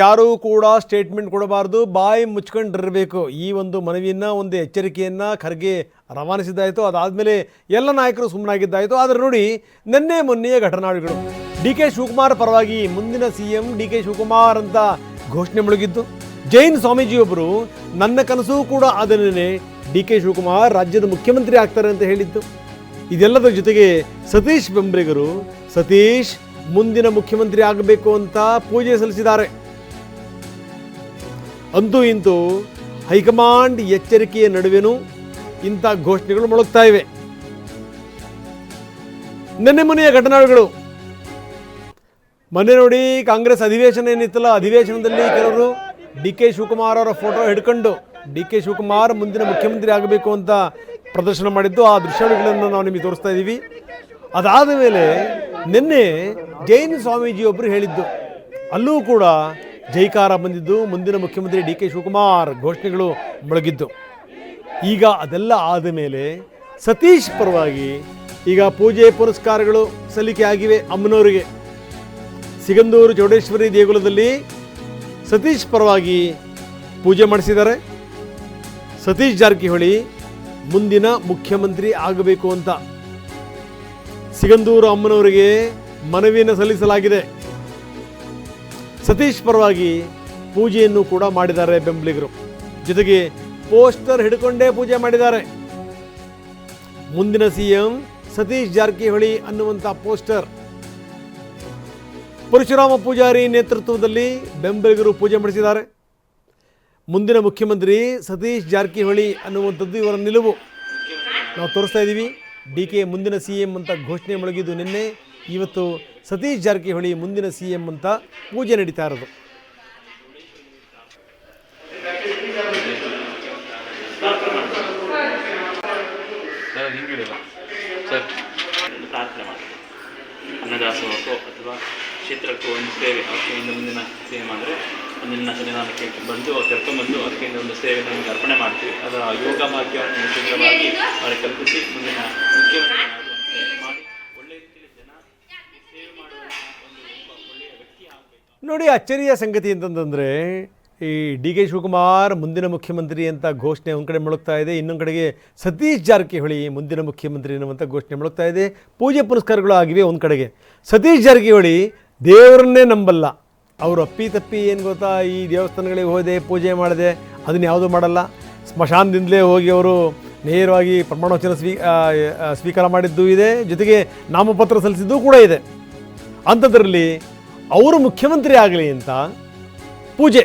ಯಾರೂ ಕೂಡ ಸ್ಟೇಟ್ಮೆಂಟ್ ಕೊಡಬಾರ್ದು, ಬಾಯಿ ಮುಚ್ಕೊಂಡಿರಬೇಕು. ಈ ಒಂದು ಮನವಿಯನ್ನು, ಒಂದು ಎಚ್ಚರಿಕೆಯನ್ನು ಖರ್ಗೆ ರವಾನಿಸಿದ್ದಾಯಿತು. ಅದಾದಮೇಲೆ ಎಲ್ಲ ನಾಯಕರು ಸುಮ್ಮನಾಗಿದ್ದಾಯಿತು. ಆದರೆ ನೋಡಿ, ನಿನ್ನೆ ಮೊನ್ನೆಯ ಘಟನಾಳುಗಳು ಡಿ ಕೆ ಶಿವಕುಮಾರ್ ಪರವಾಗಿ ಮುಂದಿನ C M D K Shivakumar ಅಂತ ಘೋಷಣೆ ಮುಳುಗಿದ್ದು, ಜೈನ್ ಸ್ವಾಮೀಜಿಯೊಬ್ಬರು ನನ್ನ ಕನಸು ಕೂಡ ಅದನ್ನೇ ಡಿ ಕೆ ಶಿವಕುಮಾರ್ ರಾಜ್ಯದ ಮುಖ್ಯಮಂತ್ರಿ ಆಗ್ತಾರೆ ಅಂತ ಹೇಳಿದ್ದು. ಇದೆಲ್ಲದರ ಜೊತೆಗೆ ಸತೀಶ್ ಬೆಂಬ್ರಿಗರು, ಸತೀಶ್ ಮುಂದಿನ ಮುಖ್ಯಮಂತ್ರಿ ಆಗಬೇಕು ಅಂತ ಪೂಜೆ ಸಲ್ಲಿಸಿದ್ದಾರೆ. ಅಂತೂ ಇಂತೂ ಹೈಕಮಾಂಡ್ ಎಚ್ಚರಿಕೆಯ ನಡುವೆನೂ ಇಂಥ ಘೋಷಣೆಗಳು ಮೊಳಗ್ತಾ ಇವೆ. ನಿನ್ನೆ ಮನೆಯ ಘಟನಾಗಳು ಮೊನ್ನೆ ನೋಡಿ ಕಾಂಗ್ರೆಸ್ ಅಧಿವೇಶನ ಏನಿತ್ತಲ್ಲ, ಅಧಿವೇಶನದಲ್ಲಿ ಕೆಲವರು ಡಿ ಕೆ ಶಿವಕುಮಾರ್ ಅವರ ಫೋಟೋ ಹಿಡ್ಕೊಂಡು ಡಿ ಕೆ ಶಿವಕುಮಾರ್ ಮುಂದಿನ ಮುಖ್ಯಮಂತ್ರಿ ಆಗಬೇಕು ಅಂತ ಪ್ರದರ್ಶನ ಮಾಡಿದ್ದು, ಆ ದೃಶ್ಯಾವಳಿಗಳನ್ನು ನಾವು ನಿಮಗೆ ತೋರಿಸ್ತಾ ಇದ್ದೀವಿ. ಅದಾದ ಮೇಲೆ ನಿನ್ನೆ ಜೈನ್ ಸ್ವಾಮೀಜಿಯೊಬ್ಬರು ಹೇಳಿದ್ದು, ಅಲ್ಲೂ ಕೂಡ ಜೈಕಾರ ಬಂದಿದ್ದು, ಮುಂದಿನ ಮುಖ್ಯಮಂತ್ರಿ ಡಿ ಕೆ ಶಿವಕುಮಾರ್ ಘೋಷಣೆಗಳು ಮೊಳಗಿದ್ದು. ಈಗ ಅದೆಲ್ಲ ಆದ ಮೇಲೆ ಸತೀಶ್ ಪರವಾಗಿ ಈಗ ಪೂಜೆ ಪುರಸ್ಕಾರಗಳು ಸಲ್ಲಿಕೆ ಆಗಿವೆ ಅಮ್ಮನವರಿಗೆ ಸಿಗಂದೂರು ಚೌಡೇಶ್ವರಿ ದೇಗುಲದಲ್ಲಿ ಸತೀಶ್ ಪರವಾಗಿ ಪೂಜೆ ಮಾಡಿಸಿದ್ದಾರೆ. ಸತೀಶ್ ಜಾರಕಿಹೊಳಿ ಮುಂದಿನ ಮುಖ್ಯಮಂತ್ರಿ ಆಗಬೇಕು ಅಂತ. ಸಿಗಂದೂರು ಅಮ್ಮನವರಿಗೆ ಮನವಿಯನ್ನು ಸಲ್ಲಿಸಲಾಗಿದೆ. ಸತೀಶ್ ಪರವಾಗಿ ಪೂಜೆಯನ್ನು ಕೂಡ ಮಾಡಿದ್ದಾರೆ ಬೆಂಬಲಿಗರು. ಜೊತೆಗೆ ಪೋಸ್ಟರ್ ಹಿಡ್ಕೊಂಡೇ ಪೂಜೆ ಮಾಡಿದ್ದಾರೆ. ಮುಂದಿನ ಸಿಎಂ ಸತೀಶ್ ಜಾರಕಿಹೊಳಿ ಅನ್ನುವಂಥ ಪೋಸ್ಟರ್. ಪರಶುರಾಮ ಪೂಜಾರಿ ನೇತೃತ್ವದಲ್ಲಿ ಬೆಂಬಲಿಗರು ಪೂಜೆ ಮಾಡಿಸಿದ್ದಾರೆ. ಮುಂದಿನ ಮುಖ್ಯಮಂತ್ರಿ ಸತೀಶ್ ಜಾರಕಿಹೊಳಿ ಅನ್ನುವಂಥದ್ದು ಇವರ ನಿಲುವು. ನಾವು ತೋರಿಸ್ತಾ ಇದ್ದೀವಿ. ಡಿ ಕೆ ಮುಂದಿನ ಸಿ ಎಂ ಅಂತ ಘೋಷಣೆ ಮೊಳಗಿದ್ದು ನಿನ್ನೆ. ಇವತ್ತು ಸತೀಶ್ ಜಾರಕಿಹೊಳಿ ಮುಂದಿನ ಸಿ ಎಂ ಅಂತ ಪೂಜೆ ನಡೀತಾ ಇರೋದು. ಅನ್ನದಾಸೋಹಕ್ಕೋ ಅಥವಾ ಕ್ಷೇತ್ರಕ್ಕೋ ಒಂದು ಸೇವೆ ಅವಕ್ಕೆಯಿಂದ ಮುಂದಿನ ಸೇವೆ ಮಾಡಿದ್ರೆ ಮುಂದಿನ ಸನ್ನಿಧಾನಕ್ಕೆ ಬಂದು ಅವ್ರು ಕರ್ಕೊಂಡ್ಬಂದು ಅದಕ್ಕಿಂತ ಒಂದು ಸೇವೆ ನಮಗೆ ಅರ್ಪಣೆ ಮಾಡ್ತೀವಿ. ಅದರ ಯೋಗ ಭಾಗ್ಯವನ್ನು ಶೀಘ್ರವಾಗಿ ಅವರಿಗೆ ಕಲ್ಪಿಸಿ ಮುಂದಿನ ಮುಖ್ಯಮಂತ್ರಿ ನೋಡಿ ಅಚ್ಚರಿಯ ಸಂಗತಿ ಅಂತಂತಂದರೆ ಈ ಡಿ ಕೆ ಶಿವಕುಮಾರ್ ಮುಂದಿನ ಮುಖ್ಯಮಂತ್ರಿ ಅಂತ ಘೋಷಣೆ ಒಂದು ಕಡೆ ಮುಳುಗ್ತಾ ಇದೆ, ಇನ್ನೊಂದು ಕಡೆಗೆ ಸತೀಶ್ ಜಾರಕಿಹೊಳಿ ಮುಂದಿನ ಮುಖ್ಯಮಂತ್ರಿ ಅನ್ನುವಂಥ ಘೋಷಣೆ ಮುಳುಗ್ತಾ ಇದೆ, ಪೂಜೆ ಪುರಸ್ಕಾರಗಳು ಆಗಿವೆ ಒಂದು ಕಡೆಗೆ. ಸತೀಶ್ ಜಾರಕಿಹೊಳಿ ದೇವರನ್ನೇ ನಂಬಲ್ಲ. ಅವರು ಅಪ್ಪಿ ತಪ್ಪಿ ಏನು ಗೊತ್ತಾ, ಈ ದೇವಸ್ಥಾನಗಳಿಗೆ ಹೋದೆ, ಪೂಜೆ ಮಾಡಿದೆ, ಅದನ್ನ ಯಾವುದೂ ಮಾಡಲ್ಲ. ಸ್ಮಶಾನದಿಂದಲೇ ಹೋಗಿ ಅವರು ನೇರವಾಗಿ ಪ್ರಮಾಣವಚನ ಸ್ವೀ ಸ್ವೀಕಾರ ಮಾಡಿದ್ದು ಇದೆ, ಜೊತೆಗೆ ನಾಮಪತ್ರ ಸಲ್ಲಿಸಿದ್ದು ಕೂಡ ಇದೆ. ಅಂಥದ್ರಲ್ಲಿ ಅವರು ಮುಖ್ಯಮಂತ್ರಿ ಆಗಲಿ ಅಂತ ಪೂಜೆ.